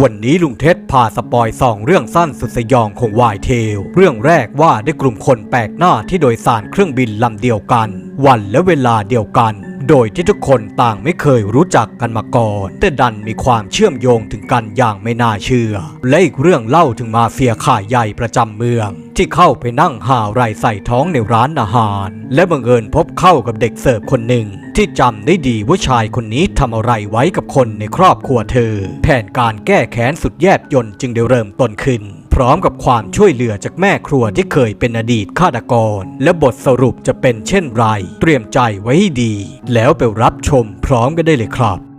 วันนี้ลุงเท็ดพาสปอยสองเรื่องสั้นสุดสยองของวายเทล เรื่องแรกว่าด้วยกลุ่มคนแปลกหน้าที่โดยสารเครื่องบินลำเดียวกันวันและเวลาเดียวกัน โดยที่ทุกคนต่างไม่เคยรู้จักกันมาก่อน แต่ดันมีความเชื่อมโยงถึงกันอย่างไม่น่าเชื่อ และอีกเรื่องเล่าถึงมาเฟียข่ายใหญ่ประจำเมือง ที่เข้าไปนั่งหาไรใส่ท้องในร้านอาหาร และบังเอิญพบเข้ากับเด็กเสิร์ฟคนหนึ่ง ที่จำได้ดีว่าชายคนนี้ทำอะไรไว้กับคนในครอบครัวเธอ แผนการแก้แค้นสุดแยบยนต์จึงได้เริ่มต้นขึ้น ร้อมกับความช่วยเหลือจากแม่ครัวที่เคยเป็นอดีตฆาตกร และบทสรุปจะเป็นเช่นไร เตรียมใจไว้ให้ดี แล้วไปรับชมพร้อมกันได้เลยครับ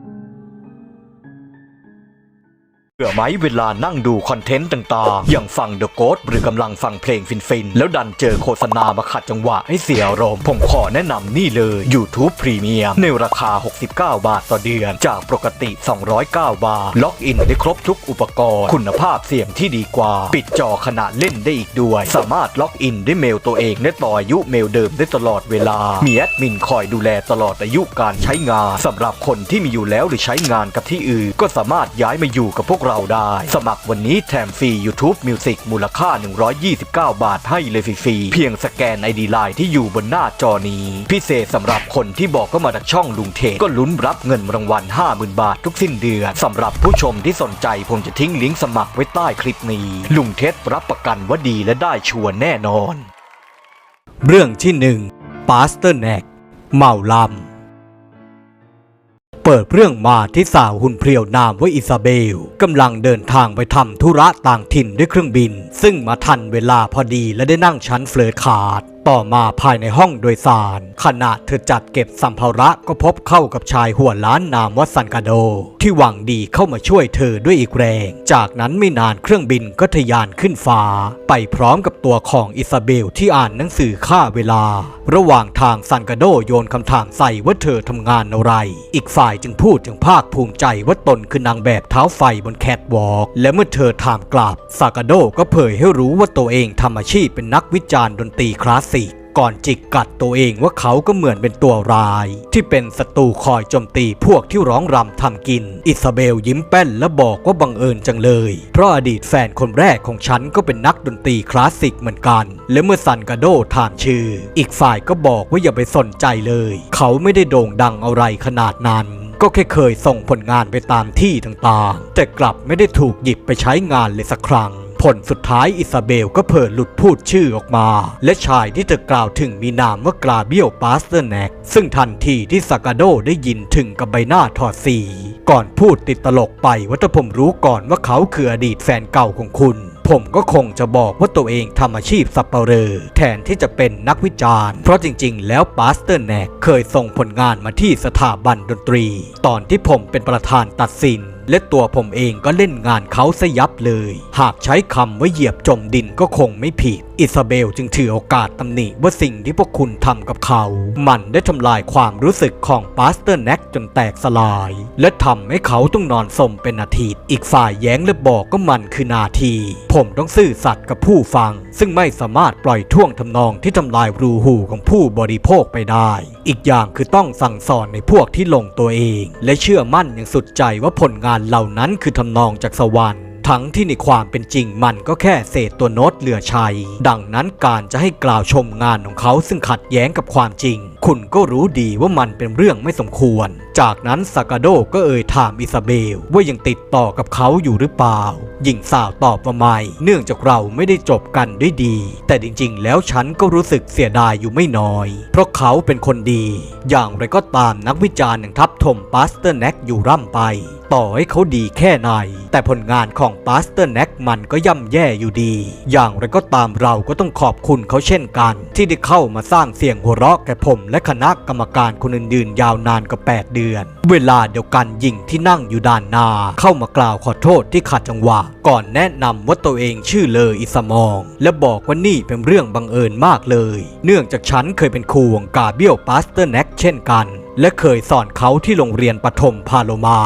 บื่อไหมเวลานั่งดูคอนเทนต์ต่างๆ อย่างฟัง The Ghost หรือกำลังฟังเพลงฟินๆ แล้วดันเจอโฆษณามาขัดจังหวะให้เสียอารมณ์ผมขอแนะนำนี่เลย YouTube Premium ในราคา 69 บาทต่อเดือน จากปกติ 209 บาท ล็อกอินได้ครบทุกอุปกรณ์ คุณภาพเสียงที่ดีกว่า ปิดจอขณะเล่นได้อีกด้วย สามารถล็อกอินได้เมลตัวเองและต่ออายุเมลเดิมได้ตลอดเวลา มีแอดมินคอยดูแลตลอดอายุการใช้งานสำหรับคนที่มีอยู่แล้วหรือใช้งานกับที่อื่นก็สามารถย้ายมาอยู่กับพวกเราได้ สมัครวันนี้แถมฟรี YouTube Music มูลค่า 129 บาทให้เลยฟรีๆเพียงสแกน ID Line ที่อยู่บนหน้าจอนี้ พิเศษสำหรับคนที่บอกก็มาจากช่องลุงเทก็ลุ้นรับเงินรางวัล 50,000 บาททุกสิ้นเดือนสำหรับผู้ชมที่สนใจผมจะทิ้งลิงก์สมัครไว้ใต้คลิปนี้ ลุงเทสรับประกันว่าดีและได้ชัวร์แน่นอน เรื่องที่หนึ่งปาสเตอร์แนกเมาลำ เปิดเรื่องมาที่สาวหุ่นเพรียวนามว่าอิซาเบลกำลังเดินทางไปทำธุระต่างถิ่นด้วยเครื่องบิน ซึ่งมาทันเวลาพอดีและได้นั่งชั้นเฟลอร์คาร์ด ต่อมาภายในห้องโดยสาร ขณะเธอจัดเก็บสัมภาระก็พบเข้ากับชายหัวล้านนามว่าซันกาโด ที่หวังดีเข้ามาช่วยเธอด้วยอีกแรง จากนั้นไม่นานเครื่องบินก็ทะยานขึ้นฟ้า ไปพร้อมกับตัวของอิซาเบลที่อ่านหนังสือค่าเวลา ระหว่างทางซันกาโดโยนคำถามใส่ว่าเธอทำงานอะไร อีกฝ่ายจึงพูดถึงภาคภูมิใจว่าตนคือนางแบบเท้าไฟบนแคทวอล์กและเมื่อเธอถามกลับซากาโดก็เผยให้รู้ว่าตัวเองทำอาชีพเป็นนักวิจารณ์ดนตรีคลาส ก่อนจิกกัดตัวเองว่าเขาก็เหมือนเป็นตัวร้าย ที่เป็นศัตรูคอยโจมตีพวกที่ร้องรำทำกิน อิซาเบลยิ้มแป้นและบอกว่าบังเอิญจังเลย เพราะอดีตแฟนคนแรกของฉันก็เป็นนักดนตรีคลาสสิกเหมือนกัน และเมื่อซันกาโดถามชื่อ อีกฝ่ายก็บอกว่าอย่าไปสนใจเลย เขาไม่ได้โด่งดังอะไรขนาดนั้นก็แค่เคยส่งผลงานไปตามที่ต่างๆ แต่กลับไม่ได้ถูกหยิบไปใช้งานเลยสักครั้ง ผลสุดท้ายอิซาเบลก็เผยหลุดพูดชื่อออกมา และชายที่เธอกล่าวถึงมีนามว่ากราเบียลปาสเตอร์แนกซึ่งทันทีที่ซากาโดได้ยินถึงกับใบหน้าถอดสี ก่อนพูดติดตลกไปว่าถ้าผมรู้ก่อนว่าเขาคืออดีตแฟนเก่าของคุณผมก็คงจะบอกว่าตัวเองทำอาชีพสับเปลอแทนที่จะเป็นนักวิจารณ์ เพราะจริงๆ แล้วปาสเตอร์แนกเคยส่งผลงานมาที่สถาบันดนตรี ตอนที่ผมเป็นประธานตัดสิน และตัวผมเองก็เล่นงานเขาซะยับเลย หากใช้คำว่าเหยียบจมดินก็คงไม่ผิดอิซาเบลจึงถือโอกาสตำหนิว่าสิ่งที่พวกคุณทำกับเขา มันได้ทำลายความรู้สึกของปาสเตอร์แน็กจนแตกสลาย และทำให้เขาต้องนอนสมเป็นอาทิตย์ อีกฝ่ายแย้งและบอกก็มันคือนาที ผมต้องซื่อสัตย์กับผู้ฟัง ซึ่งไม่สามารถปล่อยท่วงทำนองที่ทำลายรูหูของผู้บริโภคไปได้ อีกอย่างคือต้องสั่งสอนในพวกที่ลงตัวเอง และเชื่อมั่นอย่างสุดใจว่าผลงานเหล่านั้นคือทำนองจากสวรรค์ ทั้งที่ในความเป็นจริงมันก็แค่เศษตัวโน้ตเหลือชัยดังนั้นการจะให้กล่าวชมงานของเขาซึ่งขัดแย้งกับความจริง คุณก็รู้ดีว่ามันเป็นเรื่องไม่สมควร จากนั้นซากาโดก็เอ่ยถามอิซาเบล ว่ายังติดต่อกับเขาอยู่หรือเปล่า หญิงสาวตอบว่าไม่ เนื่องจากเราไม่ได้จบกันด้วยดี แต่จริงๆ แล้วฉันก็รู้สึกเสียดายอยู่ไม่น้อย เพราะเขาเป็นคนดี อย่างไรก็ตามนักวิจารณ์อย่างทับถมปาสเตอร์แน็กอยู่ร่ำไป ต่อให้เขาดีแค่ไหน แต่ผลงานของปาสเตอร์แน็กมันก็ย่ำแย่อยู่ดี อย่างไรก็ตามเราก็ต้องขอบคุณเขาเช่นกัน ที่ได้เข้ามาสร้างเสียงหัวเราะแก่ผมและคณะกรรมการคนอื่นๆยาวนานกว่า8เดือน เวลาเดียวกันหญิงที่นั่งอยู่ด้านหน้าเข้ามากล่าวขอโทษที่ขัดจังหวะก่อนแนะนำว่าตัวเองชื่อเลออิสมอง และบอกว่านี่เป็นเรื่องบังเอิญมากเลย เนื่องจากฉันเคยเป็นครูของกาเบียลปาสเตอร์แน็กเช่นกัน และเคยสอนเขาที่โรงเรียนปฐมพาโลมา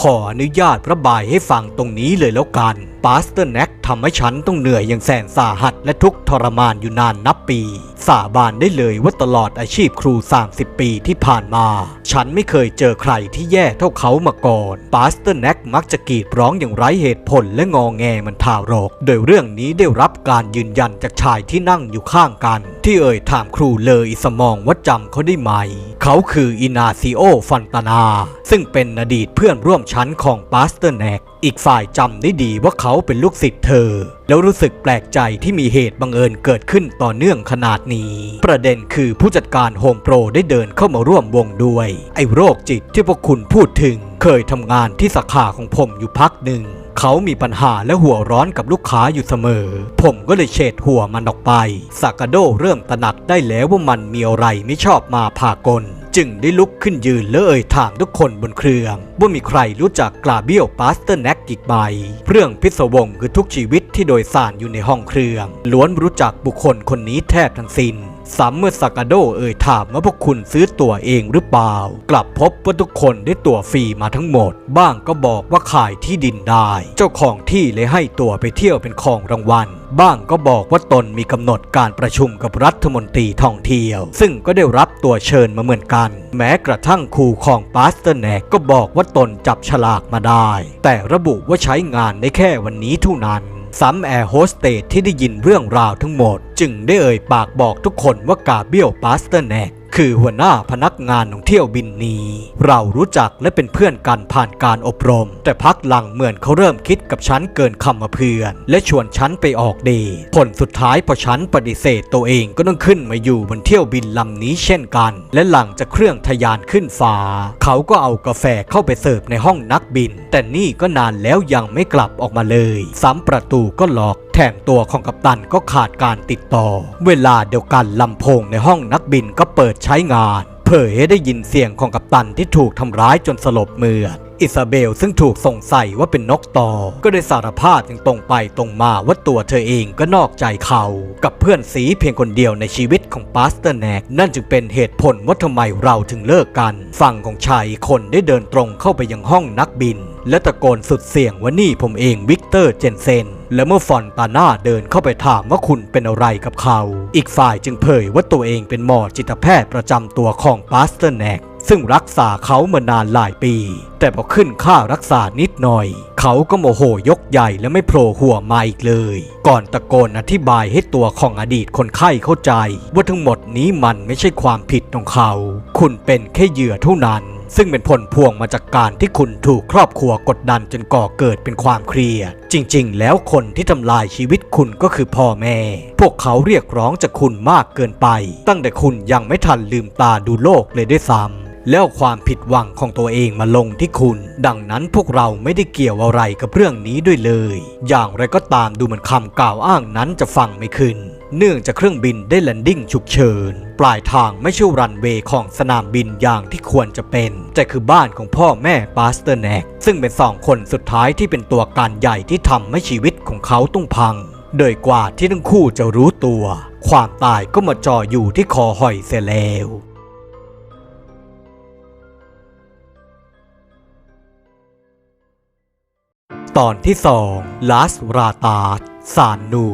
ขออนุญาตระบายให้ฟังตรงนี้เลยแล้วกันปาสเตอร์แน็กทำให้ฉันต้องเหนื่อยอย่างแสนสาหัสและทุกทรมานอยู่นานนับปี สาบานได้เลยว่าตลอดอาชีพครู 30 ปีที่ผ่านมา ฉันไม่เคยเจอใครที่แย่เท่าเขามาก่อนปาสเตอร์แน็กมักจะกรีดร้องอย่างไร้เหตุผลและงอแงมันทารก โดยเรื่องนี้ได้รับการยืนยันจากชายที่นั่งอยู่ข้างกัน ที่เอ่ยถามครูเลออิสมองว่าจำเขาได้ไหม เขาคืออินาซิโอฟันตนา ซึ่งเป็นอดีตเพื่อนร่วมชั้นของปาสเตอร์แน็กอีกฝ่ายจำได้ดีว่าเขาเป็นลูกศิษย์เธอ แล้วรู้สึกแปลกใจที่มีเหตุบังเอิญเกิดขึ้นต่อเนื่องขนาดนี้ ประเด็นคือผู้จัดการโฮมโปรได้เดินเข้ามาร่วมวงด้วย ไอ้โรคจิตที่พวกคุณพูดถึง เคยทำงานที่สาขาของผมอยู่พักหนึ่งเขามีปัญหาและหัวร้อนกับลูกค้าอยู่เสมอ ผมก็เลยเฉดหัวมันออกไป ซากาโดเริ่มตระหนักได้แล้วว่ามันมีอะไรไม่ชอบมาพากล จึงได้ลุกขึ้นยืนและเอ่ยถามทุกคนบนเครื่องว่ามีใครรู้จักกลาเบียลปาสเตอร์แน็กอีกไหมเรื่องพิศวงคือทุกชีวิตที่โดยสารอยู่ในห้องเครื่อง ล้วนรู้จักบุคคลคนนี้แทบทั้งสิ้น ซ้ำเมื่อซากาโดเอ่ยถามว่าพวกคุณซื้อตั๋วเองหรือเปล่า กลับพบว่าทุกคนได้ตั๋วฟรีมาทั้งหมด บ้างก็บอกว่าขายที่ดินได้ เจ้าของที่เลยให้ตั๋วไปเที่ยวเป็นของรางวัลบ้างก็บอกว่าตนมีกำหนดการประชุมกับรัฐมนตรีท่องเที่ยว ซึ่งก็ได้รับตัวเชิญมาเหมือนกัน แม้กระทั่งครูของปาสเตอร์แนกก็บอกว่าตนจับฉลากมาได้ แต่ระบุว่าใช้งานได้แค่วันนี้เท่านั้น ซ้ำแอร์โฮสเตสที่ได้ยินเรื่องราวทั้งหมด จึงได้เอ่ยปากบอกทุกคนว่ากาเบียลปาสเตอร์แนก คือหัวหน้าพนักงานของเที่ยวบินนี้ เรารู้จักและเป็นเพื่อนกันผ่านการอบรม แต่พักหลังเหมือนเขาเริ่มคิดกับฉันเกินคำมาเพื่อน และชวนฉันไปออกเดทผลสุดท้ายพอฉันปฏิเสธตัวเองก็ต้องขึ้นมาอยู่บนเที่ยวบินลำนี้เช่นกัน และหลังจากเครื่องทะยานขึ้นฟ้า เขาก็เอากาแฟเข้าไปเสิร์ฟในห้องนักบิน แต่นี่ก็นานแล้วยังไม่กลับออกมาเลยซ้ำประตูก็ล็อกแถมตัวของกัปตันก็ขาดการติดต่อ เวลาเดียวกันลำโพงในห้องนักบินก็เปิดใช้งาน เผยให้ได้ยินเสียงของกัปตันที่ถูกทำร้ายจนสลบเมือดอิซาเบลซึ่งถูกสงสัยว่าเป็นนกต่อ ก็ได้สารภาพอย่างตรงไปตรงมาว่าตัวเธอเองก็นอกใจเขา กับเพื่อนสีเพียงคนเดียวในชีวิตของปาสเตอร์แนก นั่นจึงเป็นเหตุผลว่าทำไมเราถึงเลิกกัน ฝั่งของชายคนได้เดินตรงเข้าไปยังห้องนักบิน และตะโกนสุดเสียงว่านี่ผมเองวิกเตอร์เจนเซน และเมื่อฟอนตาน่าเดินเข้าไปถามว่าคุณเป็นอะไรกับเขา อีกฝ่ายจึงเผยว่าตัวเองเป็นหมอจิตแพทย์ประจำตัวของปาสเตอร์แนกซึ่งรักษาเขามานานหลายปี แต่พอขึ้นค่ารักษานิดหน่อย เขาก็โมโหยกใหญ่และไม่โผล่หัวมาอีกเลย ก่อนตะโกนอธิบายให้ตัวของอดีตคนไข้เข้าใจ ว่าทั้งหมดนี้มันไม่ใช่ความผิดของเขา คุณเป็นแค่เหยื่อเท่านั้นซึ่งเป็นผลพวงมาจากการที่คุณถูกครอบครัวกดดันจนก่อเกิดเป็นความเครียด จริง ๆ แล้วคนที่ทำลายชีวิตคุณก็คือพ่อแม่ พวกเขาเรียกร้องจากคุณมากเกินไป ตั้งแต่คุณยังไม่ทันลืมตาดูโลกเลยด้วยซ้ำ แล้วความผิดหวังของตัวเองมาลงที่คุณ ดังนั้นพวกเราไม่ได้เกี่ยวอะไรกับเรื่องนี้ด้วยเลย อย่างไรก็ตามดูเหมือนคำกล่าวอ้างนั้นจะฟังไม่ขึ้น เนื่องจากเครื่องบินได้แลนดิ้งฉุกเฉิน ปลายทางไม่ใช่รันเวย์ของสนามบินอย่างที่ควรจะเป็น แต่คือบ้านของพ่อแม่ปาสเตอร์แนกซึ่งเป็นสองคนสุดท้ายที่เป็นตัวการใหญ่ที่ทำให้ชีวิตของเขาต้องพัง โดยกว่าที่ทั้งคู่จะรู้ตัว ความตายก็มาจ่ออยู่ที่คอหอยเสียแล้ว ตอนที่สองลาสราตาสานู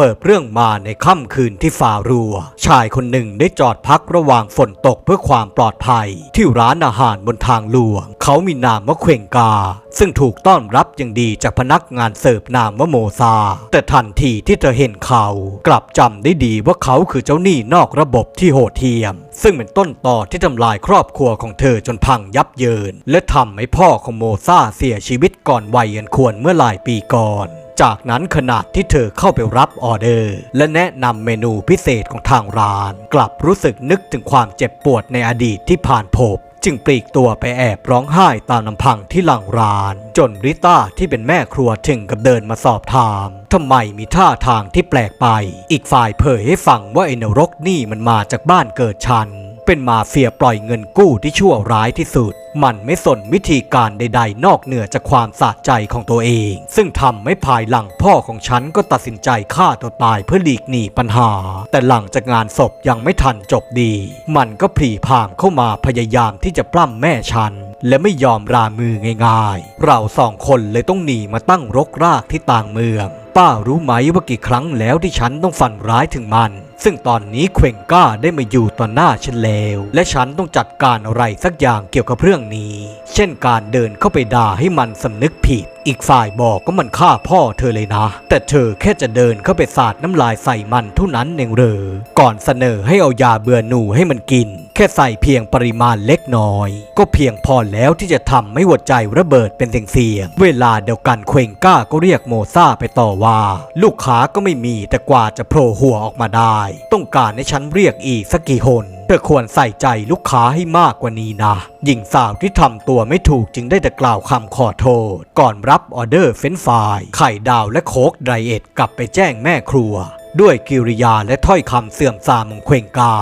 เปิดเรื่องมาในค่ำคืนที่ฟารัว ชายคนหนึ่งได้จอดพักระหว่างฝนตกเพื่อความปลอดภัย ที่ร้านอาหารบนทางหลวง เขามีนามว่าเควนกา ซึ่งถูกต้อนรับอย่างดีจากพนักงานเสิร์ฟนามว่าโมซา แต่ทันทีที่เธอเห็นเขา กลับจำได้ดีว่าเขาคือเจ้าหนี้นอกระบบที่โหดเหี้ยม ซึ่งเป็นต้นต่อที่ทำลายครอบครัวของเธอจนพังยับเยิน และทำให้พ่อของโมซาเสียชีวิตก่อนวัยอันควรเมื่อหลายปีก่อน จากนั้นขณะที่เธอเข้าไปรับออเดอร์ และแนะนำเมนูพิเศษของทางร้าน กลับรู้สึกนึกถึงความเจ็บปวดในอดีตที่ผ่านพบจึงปลีกตัวไปแอบร้องไห้ตามลำพังที่หลังร้าน จนริต้าที่เป็นแม่ครัวถึงกับเดินมาสอบถามทำไมมีท่าทางที่แปลกไป อีกฝ่ายเผยให้ฟังว่าไอ้นรกนี่มันมาจากบ้านเกิดฉัน เป็นมาเฟียปล่อยเงินกู้ที่ชั่วร้ายที่สุด มันไม่สนวิธีการใด ๆ นอกเหนือจากความสะใจของตัวเอง ซึ่งทำให้ภายหลังพ่อของฉันก็ตัดสินใจฆ่าตัวตายเพื่อหลีกหนีปัญหา แต่หลังจากงานศพยังไม่ทันจบดี มันก็ผีพามเข้ามาพยายามที่จะปล้ำแม่ฉันและไม่ยอมรามือง่ายๆ เราสองคนเลยต้องหนีมาตั้งรกรากที่ต่างเมือง ป้ารู้ไหมว่ากี่ครั้งแล้วที่ฉันต้องฝันร้ายถึงมัน ซึ่งตอนนี้เควงก้าได้มาอยู่ต่อหน้าฉันแล้ว และฉันต้องจัดการอะไรสักอย่างเกี่ยวกับเรื่องนี้ เช่นการเดินเข้าไปด่าให้มันสำนึกผิด อีกฝ่ายบอกก็มันฆ่าพ่อเธอเลยนะ แต่เธอแค่จะเดินเข้าไปสาดน้ำลายใส่มันเท่านั้นเองเรอก่อนเสนอให้เอายาเบื่อหนูให้มันกิน แค่ใส่เพียงปริมาณเล็กน้อย ก็เพียงพอแล้วที่จะทำให้หัวใจระเบิดเป็นเสียงๆเวลาเดียวกันเควงก้าก็เรียกโมซาไปต่อว่า ลูกค้าก็ไม่มีแต่กว่าจะโผล่หัวออกมาได้ ต้องการให้ฉันเรียกอีกสักกี่คนเธอควรใส่ใจลูกค้าให้มากกว่านี้นะ หญิงสาวที่ทำตัวไม่ถูกจึงได้แต่กล่าวคำขอโทษ ก่อนรับออเดอร์เฟนช์ฟราย ไข่ดาวและโคกไดเอทกลับไปแจ้งแม่ครัว ด้วยกิริยาและถ้อยคำเสื่อมทรามของเควงกา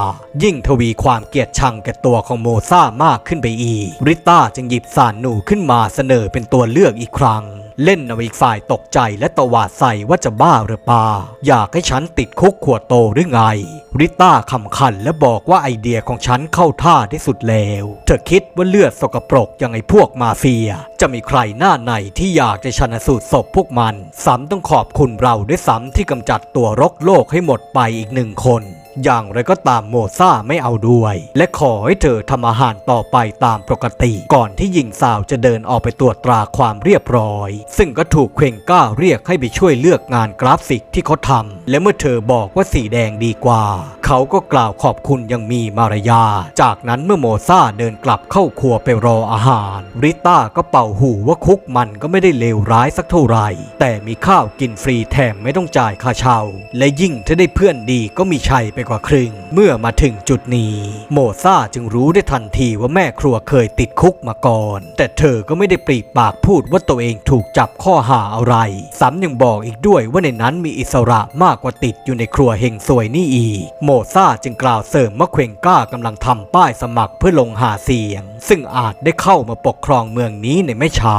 ยิ่งทวีความเกลียดชังแก่ตัวของโมซ่ามากขึ้นไปอีก ริต้าจึงหยิบสารหนูขึ้นมาเสนอเป็นตัวเลือกอีกครั้ง เล่นเอาอีกฝ่ายตกใจและตวาดใส่ว่าจะบ้าหรือป่าอยากให้ฉันติดคุกขวดโตหรือไง ริต้าคำขันและบอกว่าไอเดียของฉันเข้าท่าที่สุดแล้ว เธอคิดว่าเลือดสกปรกย่างไอพวกมาเฟีย จะมีใครหน้าไหนที่อยากจะชันสูตรศพพวกมัน ซ้ำต้องขอบคุณเราด้วยซ้ำที่กำจัดตัวรกโลกให้หมดไปอีกหนึ่งคน อย่างไรก็ตามโมซ่าไม่เอาด้วย และขอให้เธอทำอาหารต่อไปตามปกติ ก่อนที่หญิงสาวจะเดินออกไปตรวจตราความเรียบร้อย ซึ่งก็ถูกเควงก้าเรียกให้ไปช่วยเลือกงานกราฟิกที่เขาทำและเมื่อเธอบอกว่าสีแดงดีกว่าเขาก็กล่าวขอบคุณยังมีมารยา จากนั้นเมื่อโมซาเดินกลับเข้าครัวไปรออาหาร ริต้าก็เป่าหูว่าคุกมันก็ไม่ได้เลวร้ายสักเท่าไหร่ แต่มีข้าวกินฟรีแถมไม่ต้องจ่ายค่าเช่า และยิ่งถ้าได้เพื่อนดีก็มีชัยไปกว่าครึ่ง เมื่อมาถึงจุดนี้ โมซาจึงรู้ได้ทันทีว่าแม่ครัวเคยติดคุกมาก่อน แต่เธอก็ไม่ได้ปรีปากพูดว่าตัวเองถูกจับข้อหาอะไรซ้ำยังบอกอีกด้วยว่าในนั้นมีอิสระมากกว่าติดอยู่ในครัวเฮงซวยนี่อีกโมซ่าจึงกล่าวเสริมว่าเควงก้ากำลังทำป้ายสมัครเพื่อลงหาเสียง ซึ่งอาจได้เข้ามาปกครองเมืองนี้ในไม่ช้า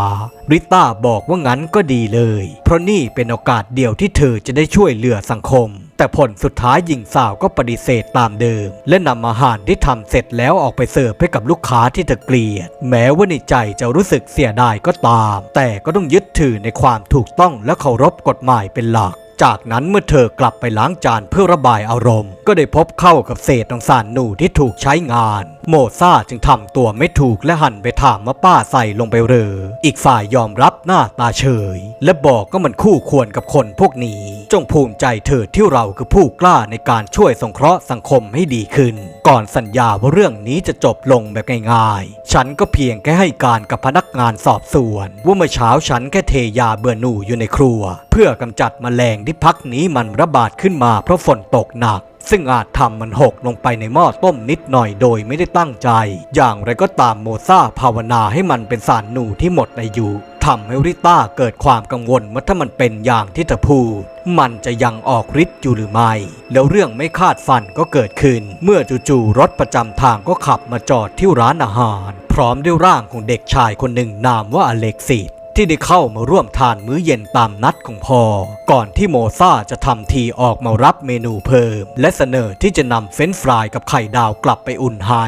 ริต้าบอกว่างั้นก็ดีเลย เพราะนี่เป็นโอกาสเดียวที่เธอจะได้ช่วยเหลือสังคม แต่ผลสุดท้ายหญิงสาวก็ปฏิเสธตามเดิม และนำอาหารที่ทำเสร็จแล้วออกไปเสิร์ฟให้กับลูกค้าที่เธอเกลียด แม้ว่าในใจจะรู้สึกเสียดายก็ตาม แต่ก็ต้องยึดถือในความถูกต้องและเคารพกฎหมายเป็นหลัก จากนั้นเมื่อเธอกลับไปล้างจานเพื่อระบายอารมณ์ ก็ได้พบเข้ากับเศษของสารหนูที่ถูกใช้งาน โมซาจึงทำตัวไม่ถูกและหันไปถามว่าป้าใส่ลงไปเหรอ อีกฝ่ายยอมรับหน้าตาเฉย และบอกก็มันคู่ควรกับคนพวกนี้ จงภูมิใจเถิดที่เราคือผู้กล้าในการช่วยสงเคราะห์สังคมให้ดีขึ้น ก่อนสัญญาว่าเรื่องนี้จะจบลงแบบง่ายๆ ฉันก็เพียงแค่ให้การกับพนักงานสอบสวน ว่าเมื่อเช้าฉันแค่เทยาเบื่อหนูอยู่ในครัว พื่อกำจัดแมลงที่พักนี้มันระบาดขึ้นมาเพราะฝนตกหนัก ซึ่งอาจทำมันหกลงไปในหม้อต้มนิดหน่อยโดยไม่ได้ตั้งใจ อย่างไรก็ตามโมซ่าภาวนาให้มันเป็นสารหนูที่หมดอายุทำให้ริต้าเกิดความกังวลว่าถ้ามันเป็นอย่างที่เธอพูดมันจะยังออกฤทธิ์อยู่หรือไม่ แล้วเรื่องไม่คาดฝันก็เกิดขึ้น เมื่อจู่ๆรถประจำทางก็ขับมาจอดที่ร้านอาหาร พร้อมด้วยร่างของเด็กชายคนหนึ่งนามว่าอเล็กซิส ที่ได้เข้ามาร่วมทานมื้อเย็นตามนัดของพ่อก่อนที่โมซาจะทำทีออกมารับเมนูเพิ่ม และเสนอที่จะนำเฟรนฟรายกับไข่ดาวกลับไปอุ่นให้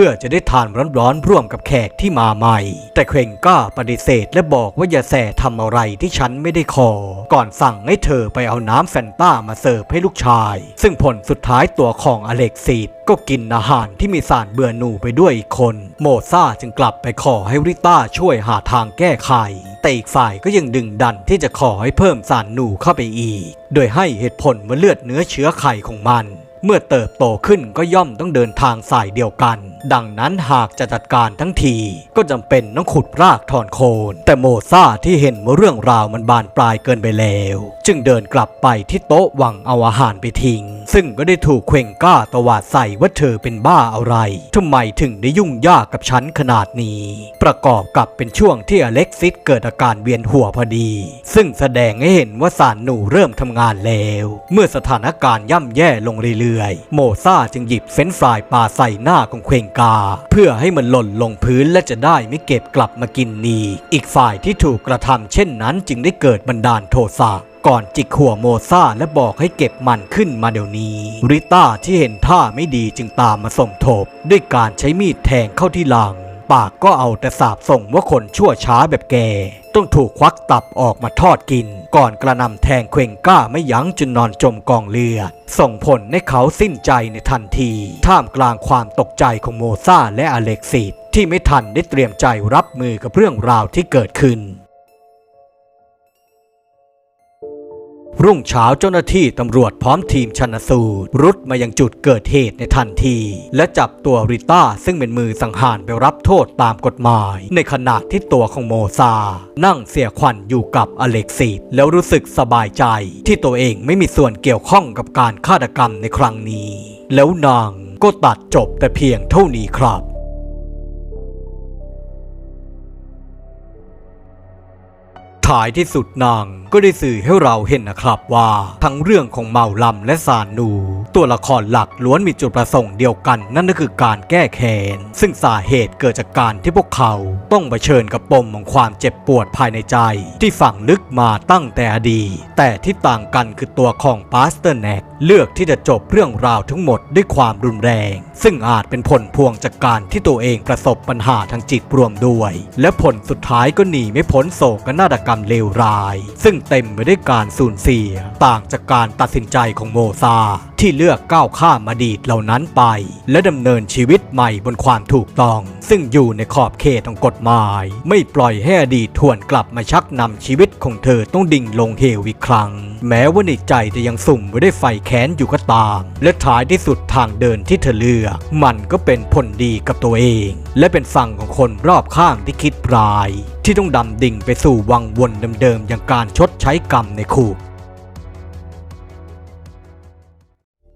พื่อจะได้ทานร้อนๆร่วมกับแขกที่มาใหม่ แต่เคร่งก้าปฏิเสธและบอกว่าอย่าแสทำอะไรที่ฉันไม่ได้ขอ ก่อนสั่งให้เธอไปเอาน้ำแฟนต้ามาเสิร์ฟให้ลูกชาย ซึ่งผลสุดท้ายตัวของอเล็กซีดก็กินอาหารที่มีสารเบื่อหนูไปด้วยอีกคน โมซาจึงกลับไปขอให้ริต้าช่วยหาทางแก้ไข แต่อีกฝ่ายก็ยังดึงดันที่จะขอให้เพิ่มสารหนูเข้าไปอีก โดยให้เหตุผลว่าเลือดเนื้อเชื้อไข่ของมัน เมื่อเติบโตขึ้นก็ย่อมต้องเดินทางสายเดียวกัน ดังนั้นหากจะจัดการทั้งที ก็จำเป็นต้องขุดรากถอนโคน แต่โมซาที่เห็นว่าเรื่องราวมันบานปลายเกินไปแล้ว จึงเดินกลับไปที่โต๊ะหวังเอาอาหารไปทิ้ง ซึ่งก็ได้ถูกเควงก้าตวาดใส่ว่าเธอเป็นบ้าอะไรทำไมถึงได้ยุ่งยากกับฉันขนาดนี้ ประกอบกับเป็นช่วงที่อเล็กซิสเกิดอาการเวียนหัวพอดี ซึ่งแสดงให้เห็นว่าสารหนูเริ่มทำงานแล้ว เมื่อสถานการณ์ย่ำแย่ลงเรื่อยๆ โมซาจึงหยิบเฟนฟรายปาใส่หน้าของเควงกา เพื่อให้มันหล่นลงพื้นและจะได้ไม่เก็บกลับมากินนี อีกฝ่ายที่ถูกกระทำเช่นนั้นจึงได้เกิดบันดาลโทสะก่อนจิกหัวโมซาและบอกให้เก็บมันขึ้นมาเดี๋ยวนี้ ริต้าที่เห็นท่าไม่ดีจึงตามมาสมทบ ด้วยการใช้มีดแทงเข้าที่หลัง ปากก็เอาแต่สาบส่งว่าคนชั่วช้าแบบแก ต้องถูกควักตับออกมาทอดกิน ก่อนกระนำแทงเคว่งกล้าไม่ยั้งจนนอนจมกองเลือด ส่งผลให้เขาสิ้นใจในทันที ท่ามกลางความตกใจของโมซาและอเล็กซิสที่ไม่ทันได้เตรียมใจรับมือกับเรื่องราวที่เกิดขึ้น รุ่งเช้าเจ้าหน้าที่ตำรวจพร้อมทีมชันสูตร รุดมายังจุดเกิดเหตุในทันที และจับตัวริต้าซึ่งเป็นมือสังหารไปรับโทษตามกฎหมาย ในขณะที่ตัวของโมซา นั่งเสียขวัญอยู่กับอเล็กซิสแล้วรู้สึกสบายใจ ที่ตัวเองไม่มีส่วนเกี่ยวข้องกับการฆาตกรรมในครั้งนี้ แล้วนางก็ตัดจบแต่เพียงเท่านี้ครับท้ายที่สุดนาง ก็ได้สื่อให้เราเห็นนะครับว่าทั้งเรื่องของเมาลำและสานู ตัวละครหลักล้วนมีจุดประสงค์เดียวกันนั่นก็คือการแก้แค้นซึ่งสาเหตุเกิดจากการที่พวกเขาต้องเผชิญกับปมของความเจ็บปวดภายในใจ ที่ฝังลึกมาตั้งแต่อดีตแต่ที่ต่างกันคือตัวของปาสเตอร์แนกเลือกที่จะจบเรื่องราวทั้งหมดด้วยความรุนแรง ซึ่งอาจเป็นผลพวงจากการที่ตัวเองประสบปัญหาทางจิตรวมด้วย และผลสุดท้ายก็หนีไม่พ้นโศกนาฏกรรมเลวร้าย ซึ่งเต็มไปด้วยการสูญเสีย ต่างจากการตัดสินใจของโมซา ที่เลือกก้าวข้ามอดีตเหล่านั้นไป และดำเนินชีวิตใหม่บนความถูกต้อง ซึ่งอยู่ในขอบเขตของกฎหมาย ไม่ปล่อยให้อดีตทวนกลับมาชักนำชีวิตของเธอต้องดิ่งลงเหวอีกครั้ง แม้ว่าในใจจะยังสุ่มไว้ได้วยไฟแค้นอยู่ก็ตาม และท้ายที่สุดทางเดินที่เธอเลือก มันก็เป็นผลดีกับตัวเอง และเป็นฝั่งของคนรอบข้างที่คิดร้าย ที่ต้องดำดิ่งไปสู่วังวนเดิมๆอย่างการชดใช้กรรมในคุก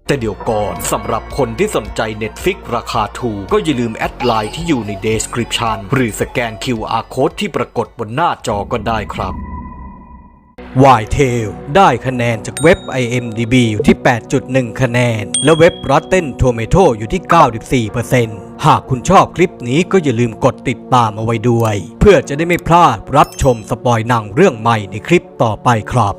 แต่เดี๋ยวก่อนสำหรับคนที่สนใจ Netflix ราคาถูกก็อย่าลืมแอดไลน์ที่อยู่ใน Description หรือสแกน QR Code ที่ปรากฏบนหน้าจอก็ได้ครับ วายเทลได้คะแนนจากเว็บ IMDB อยู่ที่ 8.1 คะแนน และเว็บ Rotten Tomato อยู่ที่ 94%หากคุณชอบคลิปนี้ก็อย่าลืมกดติดตามเอาไว้ด้วย เพื่อจะได้ไม่พลาดรับชมสปอยหนังเรื่องใหม่ในคลิปต่อไปครับ